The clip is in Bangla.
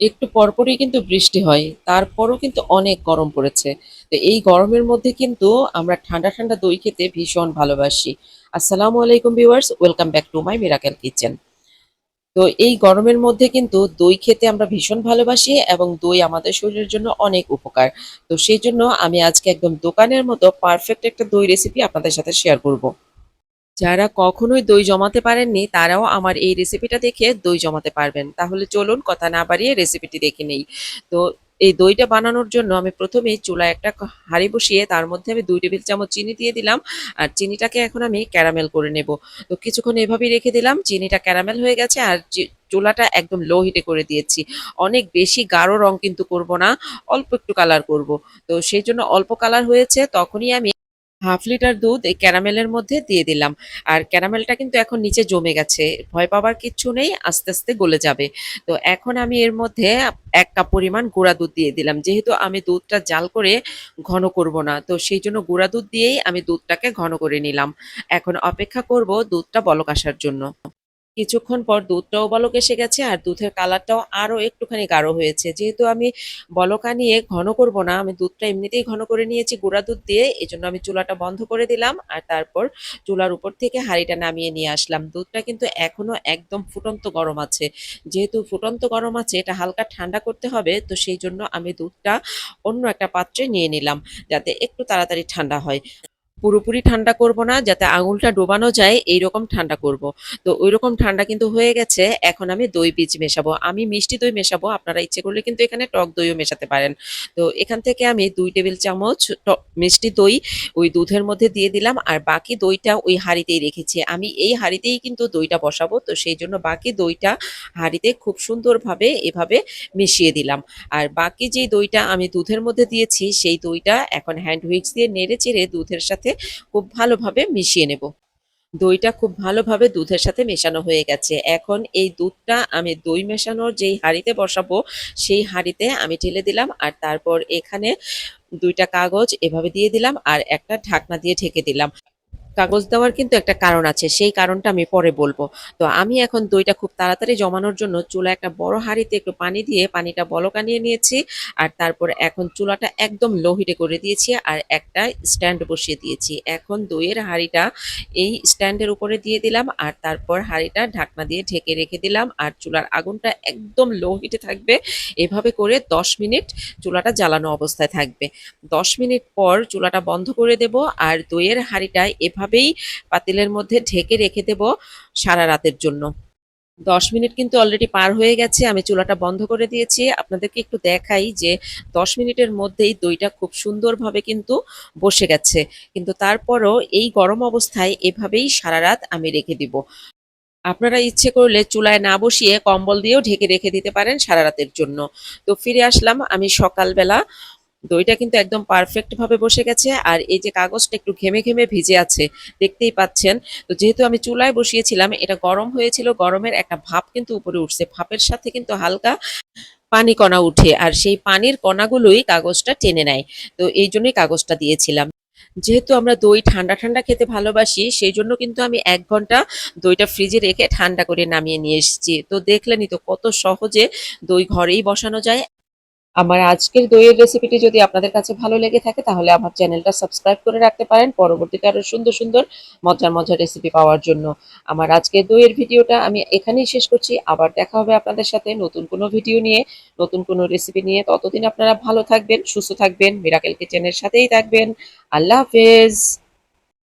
একটু পরপরই কিন্তু বৃষ্টি হয়, তারপরও কিন্তু অনেক গরম পড়েছে। তো এই গরমের মধ্যে কিন্তু আমরা ঠান্ডা ঠান্ডা দই খেতে ভীষণ ভালোবাসি। আসসালামু আলাইকুম viewers, welcome back to my Miracle Kitchen. তো এই গরমের মধ্যে কিন্তু দই খেতে আমরা ভীষণ ভালোবাসি এবং দই আমাদের শরীরের জন্য অনেক উপকার। তো সেই জন্য আমি আজকে একদম দোকানের মতো পারফেক্ট একটা দই রেসিপি আপনাদের সাথে শেয়ার করব। যারা কখনোই দই জমাতে পারেননি, তারাও আমার এই রেসিপিটা দেখে দই জমাতে পারবেন। তাহলে চলুন কথা না বাড়িয়ে রেসিপিটি দেখে নেই। তো এই দইটা বানানোর জন্য আমি প্রথমেই চুলায় একটা হাঁড়ি বসিয়ে তার মধ্যে আমি দুই টেবিল চামচ চিনি দিয়ে দিলাম। আর চিনিটাকে এখন আমি ক্যারামেল করে নেব। তো কিছুক্ষণ এভাবেই রেখে দিলাম। চিনিটা ক্যারামেল হয়ে গেছে আর চুলাটা একদম লো হিটে করে দিয়েছি। অনেক বেশি গাঢ় রং কিন্তু করব না, অল্প একটু কালার করব। তো সেই জন্য অল্প কালার হয়েছে, তখনই আমি হাফ লিটার দুধ এই ক্যারামেলের মধ্যে দিয়ে দিলাম। আর ক্যারামেলটা কিন্তু এখন নিচে জমে গেছে, ভয় পাবার কিচ্ছু নেই, আস্তে আস্তে গলে যাবে। তো এখন আমি এর মধ্যে এক কাপ পরিমাণ গুঁড়া দুধ দিয়ে দিলাম। যেহেতু আমি দুধটা জাল করে ঘন করব না, তো সেই জন্য গুঁড়া দুধ দিয়েই আমি দুধটাকে ঘন করে নিলাম। এখন অপেক্ষা করব দুধটা বলক আসার জন্য। কিছুক্ষণ পর দুধটাও বলক এসে গেছে আর দুধের কালারটাও আরও একটুখানি গাঢ় হয়েছে। যেহেতু আমি বলকা নিয়ে ঘন করব না, আমি দুধটা এমনিতেই ঘন করে নিয়েছি গুঁড়া দুধ দিয়ে এই জন্য আমি চুলাটা বন্ধ করে দিলাম আর তারপর চুলার উপর থেকে হাঁড়িটা নামিয়ে নিয়ে আসলাম। দুধটা কিন্তু এখনও একদম ফুটন্ত গরম আছে। যেহেতু ফুটন্ত গরম আছে, এটা হালকা ঠান্ডা করতে হবে, তো সেই জন্য আমি দুধটা অন্য একটা পাত্রে নিয়ে নিলাম যাতে একটু তাড়াতাড়ি ঠান্ডা হয়। পুরোপুরি ঠান্ডা করব না, যাতে আঙুলটা ডোবানো যায় এই রকম ঠান্ডা করব। তো ওইরকম ঠান্ডা কিন্তু হয়ে গেছে, এখন আমি দই বীজ মেশাবো। আমি মিষ্টি দই মেশাবো, আপনারা ইচ্ছে করলে কিন্তু এখানে টক দইও মেশাতে পারেন। তো এখান থেকে আমি দুই টেবিল চামচ মিষ্টি দই ওই দুধের মধ্যে দিয়ে দিলাম, আর বাকি দইটা ওই হাঁড়িতেই রেখেছি। আমি এই হাঁড়িতেই কিন্তু দইটা বসাবো, তো সেই জন্য বাকি দইটা হাঁড়িতে খুব সুন্দরভাবে এভাবে মিশিয়ে দিলাম। আর বাকি যে দইটা আমি দুধের মধ্যে দিয়েছি, সেই দইটা এখন হ্যান্ড হুইক্স দিয়ে নেড়ে চেড়ে দুধের সাথে খুব ভালোভাবে মিশিয়ে নেব। দইটা খুব ভালোভাবে দুধের সাথে মেশানো হয়ে গেছে। এখন এই দুধটা আমি দই মেশানোর যেই হাঁড়িতে বসাবো, সেই হাঁড়িতে আমি ঢেলে দিলাম আর তারপর এখানে দুইটা কাগজ এভাবে দিয়ে দিলাম আর একটা ঢাকনা দিয়ে ঢেকে দিলাম। কাগজ দেওয়ার কিন্তু একটা কারণ আছে, সেই কারণটা আমি পরে বলব। তো আমি এখন দইটা খুব তাড়াতাড়ি জমানোর জন্য চুলা একটা বড় হাঁড়িতে একটু পানি দিয়ে পানিটা বলকা নিয়ে নিয়েছি, আর তারপর এখন চুলাটা একদম লো হিটে করে দিয়েছি, আর একটা স্ট্যান্ড বসিয়ে দিয়েছি। এখন দইয়ের হাঁড়িটা এই স্ট্যান্ডের উপরে দিয়ে দিলাম, আর তারপর হাঁড়িটা ঢাকনা দিয়ে ঢেকে রেখে দিলাম, আর চুলার আগুনটা একদম লো হিটে থাকবে। এভাবে করে দশ মিনিট চুলাটা জ্বালানো অবস্থায় থাকবে। দশ মিনিট পর চুলাটা বন্ধ করে দেব, আর দইয়ের হাঁড়িটা এভাবেই পাতিলের মধ্যে ঢেকে রেখে দেব সারা রাতের জন্য। দশ মিনিট কিন্তু অলরেডি পার হয়ে গেছে, আমি চুলাটা বন্ধ করে দিয়েছি। আপনাদেরকে একটু দেখাই যে দশ মিনিটের মধ্যেই দইটা খুব সুন্দরভাবে কিন্তু বসে গেছে। কিন্তু তারপরও এই গরম অবস্থায় এভাবেই সারা রাত আমি রেখে দিব। আপনারা ইচ্ছে করলে চুলায় না বসিয়ে কম্বল দিয়েও ঢেকে রেখে দিতে পারেন সারা রাতের জন্য। তো ফিরে আসলাম আমি সকালবেলা দইটা কিন্তু একদম পারফেক্ট ভাবে বসে গেছে আর এই যে কাগজটা একটু ঘেমে ঘেমে ভিজে আছে, দেখতেই পাচ্ছেন। তো যেহেতু আমি চুলায় বসিয়েছিলাম, এটা গরম হয়েছিল, গরমের একটা ভাপ কিন্তু উপরে উঠছে। ভাপের সাথে কিন্তু হালকা পানি কণা উঠে আর সেই পানির কণাগুলোই কাগজটা টেনে নেয়। তো এই জন্যই কাগজটা দিয়েছিলাম। যেহেতু আমরা দই ঠান্ডা ঠান্ডা খেতে ভালোবাসি, সেই জন্য কিন্তু আমি এক ঘণ্টা দইটা ফ্রিজে রেখে ঠান্ডা করে নামিয়ে নিয়ে এসেছি। তো দেখলেনই তো কত সহজে দই ঘরেই বসানো যায়। আমার আজকের দইয়ের রেসিপিটি যদি আপনাদের কাছে ভালো লেগে থাকে, তাহলে আমার চ্যানেলটা সাবস্ক্রাইব করে রাখতে পারেন। পরবর্তীতে আরও সুন্দর সুন্দর মজার মজার রেসিপি পাওয়ার জন্য। আমার আজকের দইয়ের ভিডিওটা আমি এখানেই শেষ করছি। আবার দেখা হবে আপনাদের সাথে নতুন কোনো ভিডিও নিয়ে, নতুন কোনো রেসিপি নিয়ে। ততদিন আপনারা ভালো থাকবেন, সুস্থ থাকবেন। মিরাকেল কিচেনের সাথেই থাকবেন। আল্লাহ হাফেজ।